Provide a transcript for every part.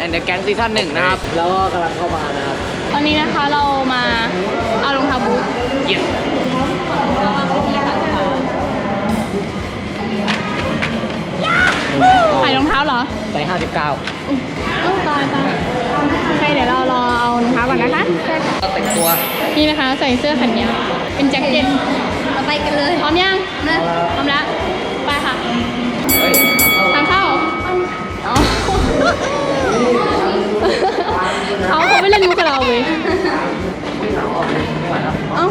แอนด์แก๊งซีซั่นหนึ่งนะครับ แล้วก็กำลังเข้ามานะครับ ตอนนี้นะคะเรามาเอารองเท้าบูทเยี่ยมขายรองเท้าเหรอใส่59เออตายตายโอเคเดี๋ยวเรารอเอารองเท้าก่อนนะคะก็แต่งตัวนี่นะคะใส่เสื้อแขนยาวเป็นแจ็คเก็ตเราไปกันเลยพร้อมยังนะพร้อมแล้วไปค่ะ เขาเขาไม่เล่นมุกกับเราเว้ยเอ้า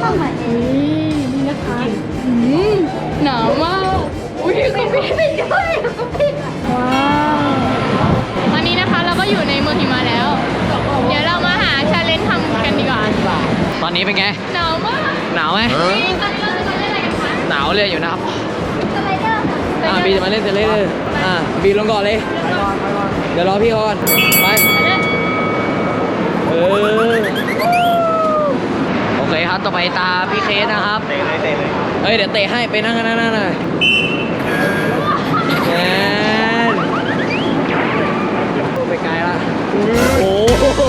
เข้ามาเองอุ้ยนี่นะคะอืมหนาวมากอุ้ยเขาปิดไม่ด้วยก็ผิดว้าวตอนนี้นะคะเราก็อยู่ในเมืองหิมะแล้ว เดี๋ยวเรามาหาชาเลนจ์ทำกันดีกว่าตอนนี้เป็นไง หนาวมากหนาวไหมนี่ตอนนี้เราจะมาเล่นอะไรกันคะหนาวเลยอยู่นะครับสไลเดอร์ค่ะอ่าบีจะมาเล่นเซเลอร์อ่าบีลงก่อนเลยเดี๋ยวรอพี่ก่อนไปไป เออ โอเคครับ ต่อไปตาพี่เคสนะครับ เตะเลยเตะเลยเอ้ย เดี๋ยวเตะให้ไปนั่งกันนั่นั่งหน่อยแมนไปไกลละ โอ้โห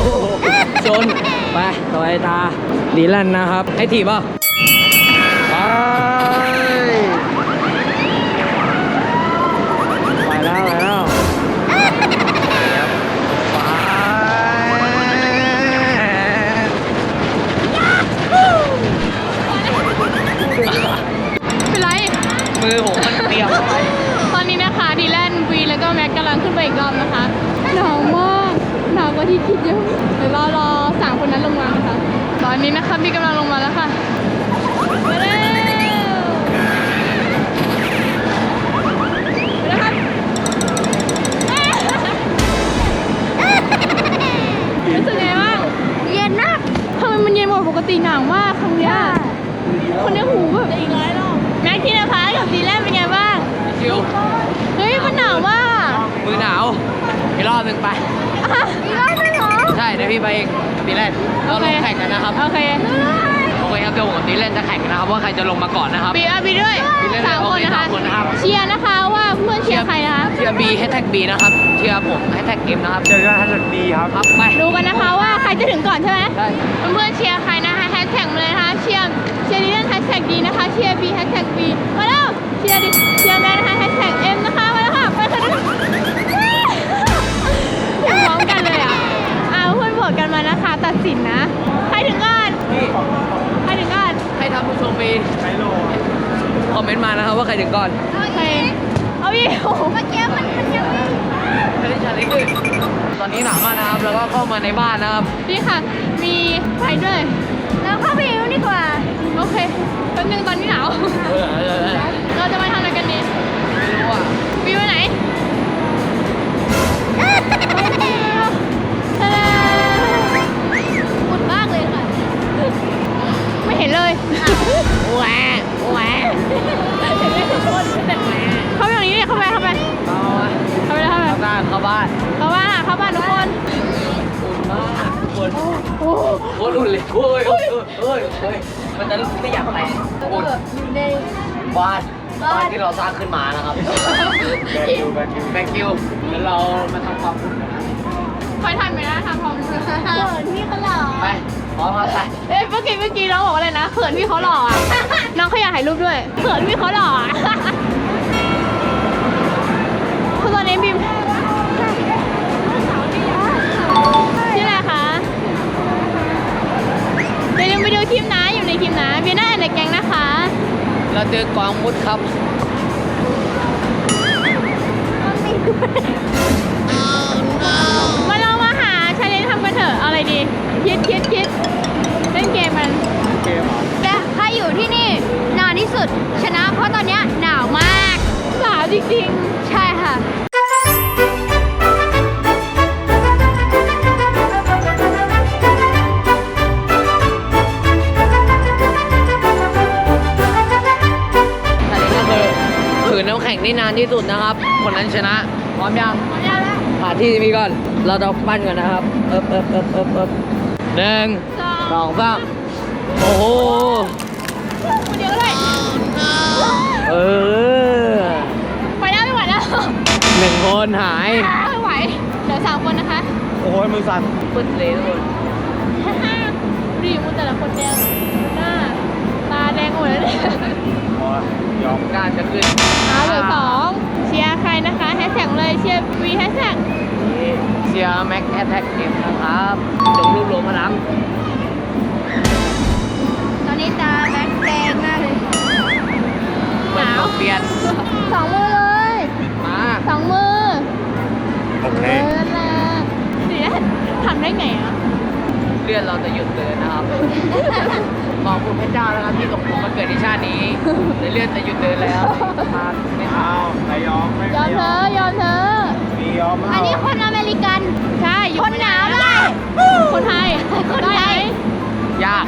ชน ไป ต่อไปตาดีแลนนะครับ ให้ถีบเปล่ะไป มือผมมันเปียกตอนนี้นะคะดีแลนวีแล้วก็แม็กกำลังขึ้นไปอีกรอบนะคะหนาวมากหนาวกว่าที่คิดเยอะเดี๋ยวรอรอสามคนนั้นลงมานะคะตอนนี้นะคะพี่กำลังลงมาแล้วค่ะ ชิวเฮ้ยมันหนาวมากมือหนาวอีกรอบหนึ่งไป อะอีกรอบนึงเหรอใช่เดี๋ยวพี่ไปเองตีแรกเราลงแข่งกันนะครับ โอเคโอเคครับเดี๋ยวผมกับตีแรกจะแข่งกันนะครับว่าใครจะลงมาก่อนนะครับ บีอะบีด้วยบีด้วยสามโอคนเคนะคะสามคนนะครับ เชียร์นะคะว่าเพื่อนเชียร์ใครนะคะ เชียร์บีแฮชแท็กบีนะครับเชียร์ผมแฮชแท็กเกมนะครับเชียร์แฮชแท็กบีครับครับไปดูกันนะคะว่าใครจะถึงก่อนใช่ไหมได้เพื่อนๆเชียร์ใครนะคะแฮชแท็กมาเลยนะคะเชียร์เชียร์ดีเล่นแฮชแท็กดีนะคะเชียร์บีแฮชแท็กบีมาแล้วเชียร์ดิ อนนี้หนาวมากนะครับ แล้วก็เข้ามาในบ้านนะครับ นี่ค่ะ มีไฟด้วยเราเข้าไปดูดีกว่า โอเคแป๊บนึงตอนนี้หนาว เออเออเออเราจะมาทำอะไรกันดีไม่รู้อะวิวไปไหนทะเลมุดมากเลยค่ะ ไม่เห็นเลยแหวะแหวะเห็นไหมทุกคนแต่แหวะเข้าไปตรงนี้เนี่ยเข้าไปเข้าไปเอามาเข้าไปแล้วเข้าไป เข้าบ้านเข้าบ้าน โอ้โคตรอุ่นเลยโอ้ยโอ้ยโอ้ยโอ้ยมันจะไม่อยากแตะอุ่นอยู่ใน บ้านบ้านที่เราสร้างขึ้นมานะครับแบงคิวแบงคิวแบงคิวแล้วเรามาทำความอุ่นกันนะคอยทันไหมนะทำพร้อมเขินพี่เขาหล่อไปพร้อมครับไปเอ้ยเมื่อกี้เมื่อกี้น้องบอกว่าอะไรนะเขินพี่เขาหล่ออะน้องเขาอยากถ่ายรูปด้วยเขินพี่เขาหล่ออะคือตอนนี้บิม เจอกองมุดครับานที่สุดนะครับ คนนั้นชนะ พร้อมยังๆพร้อมยังหาที่มีก่อน เราจะปั้นกันนะครับ เอิบเอิบเอิบเอิบเอิบหนึ่งสองสองสามโอ้โหคนเดียวเลยเออ ไปแล้วไม่ไหวแล้วหนึ่งคนหาย ไม่ไหวเดี๋ยวสามคนนะคะ โอ้ยมือสั่นปึ้ดเลยทุกคนรีมูแต่ละคนแดงหน้าตาแด งหมดแล้วเนี่ยพอยอมน่าจะขึ้นเอาเหลือสองเชียร์ใครนะคะแฮชแท็กเลยเชียร์วีแฮชแท็กเชียร์แม็กแอทแทกเกมนะครับจงรวบรวมพลังตอนนี้ตาแบ็คแดงมากเลยเปิดตัวเปลี่ยนสองมือเลยมาสองมือโอเคเออนะเดี๋ยวทำได้ไงอะ เลื่อนเราจะหยุดเดินนะครับ ขอบคุณพระเจ้านะครับที่ส่งผมมาเกิดในชาตินี้แต่เลื่อนจะหยุดเดินแล้วมาไม่เอาเอาไม่ยอมไม่ยอมเธอยอมเธอมียอมอันนี้คนอเมริกัน ใช่คนหนาวได้คนไทย คนไทยได้ไหมยาก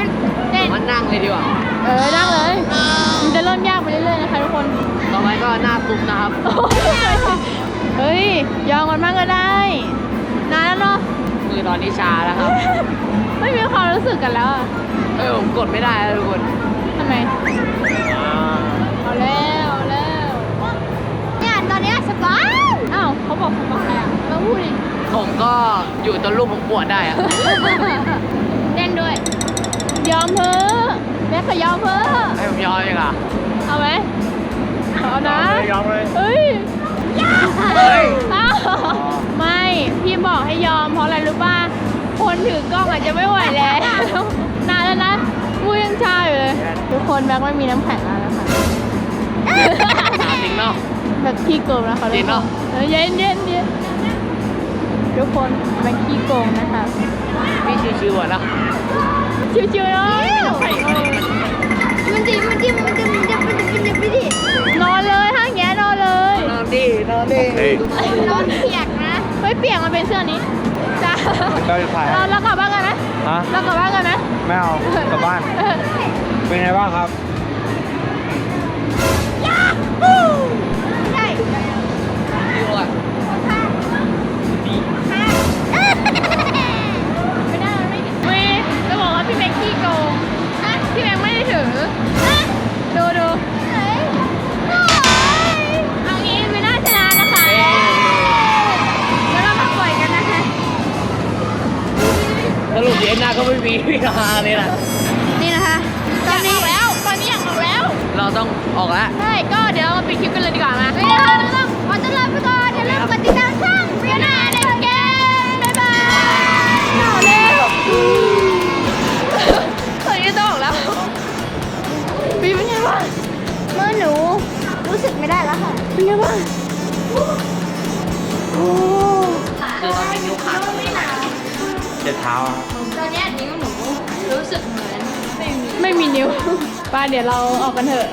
เด่นมันนั่งเลยดีกว่า เออ นั่งเลย มันจะเริ่มยากไปเรื่อยๆนะคะทุกคน ต่อไปก็หน้าซุปนะครับ เฮ้ย ยอมกันบ้างก็ได้ นานแล้วเนาะคือตอนนี้ชาแล้วครับ ไม่มีความรู้สึกกันแล้วอะเออผมกดไม่ได้แล้วทุกคนทำไมอ่าเอาแล้ว เอาแล้ว เนี่ยตอนเนี้ยสบายอ้าวเขาบอกสบายอะเราพูดดิ ผมก็อยู่จนลูกผมปวดได้อะ เล่นด้วย ยอมเพ้อะแม่ขอยอมเพ้อะให้ผมยอมยังอะเอาไหมเอานะ ยอมเลย เฮ้ยเฮ้ย อ้าวไม่ พี่บอกให้ยอมเพราะอะไรรู้ป่ะ คนถือกล้องอาจจะไม่ไหวแล้ว นานแล้วนะพูดยังชาอยู่เลย ทุกคนแบ็คไม่มีน้ำแข็งแล้วนะคะจริงเนาะแบบขี้โกงนะคะจริงเหรอเออเย็นเย็นเย็นทุกคนแบ็คขี้โกงนะคะพี่ชิวๆอะนะชิวๆเนาะมันจิมันจิมันจิมันจิมันจิมันจิมันจินอนเลยถ้าอย่างเงี้ยนอนเลย นอนดินอนดิเฮ้ยโดนเปียกนะเฮ้ยเปียกมันเป็นเสื้อนี้ จ้าก็จะถ่ายเราเรากลับบ้านกันไหมฮะเรากลับบ้านกันไหมไม่เอากลับบ้านเออเป็นไงบ้างครับใช่ชิวอะไพี่ฮาเลยนะนี่นะคะตอนนี้แล้ว ตอนนี้อยากออกแล้ว เราต้องออกแล้วใช่ก็เดี๋ยวเรามาปิดคลิปกันเลยดีกว่ามาไม่นะคะไม่ต้องขอต้อนรับไปก่อนอย่าลืมกดติดตามช่องเรียนาเด็กเกมบ๊ายบายเอาเร็วตอนนี้ต้องออกแล้วปีเป็นไงบ้างเมื่อหนูรู้สึกไม่ได้แล้วค่ะเป็นไงบ้างโอ้คือตอนนี้นิ้วขาดเจ็ดเท้าอะตอนเนี้ยนิ้วหนู รู้สึกเหมือนไม่มี ไม่มีนิ้วไป้าเดี๋ยวเราออกกันเถอะ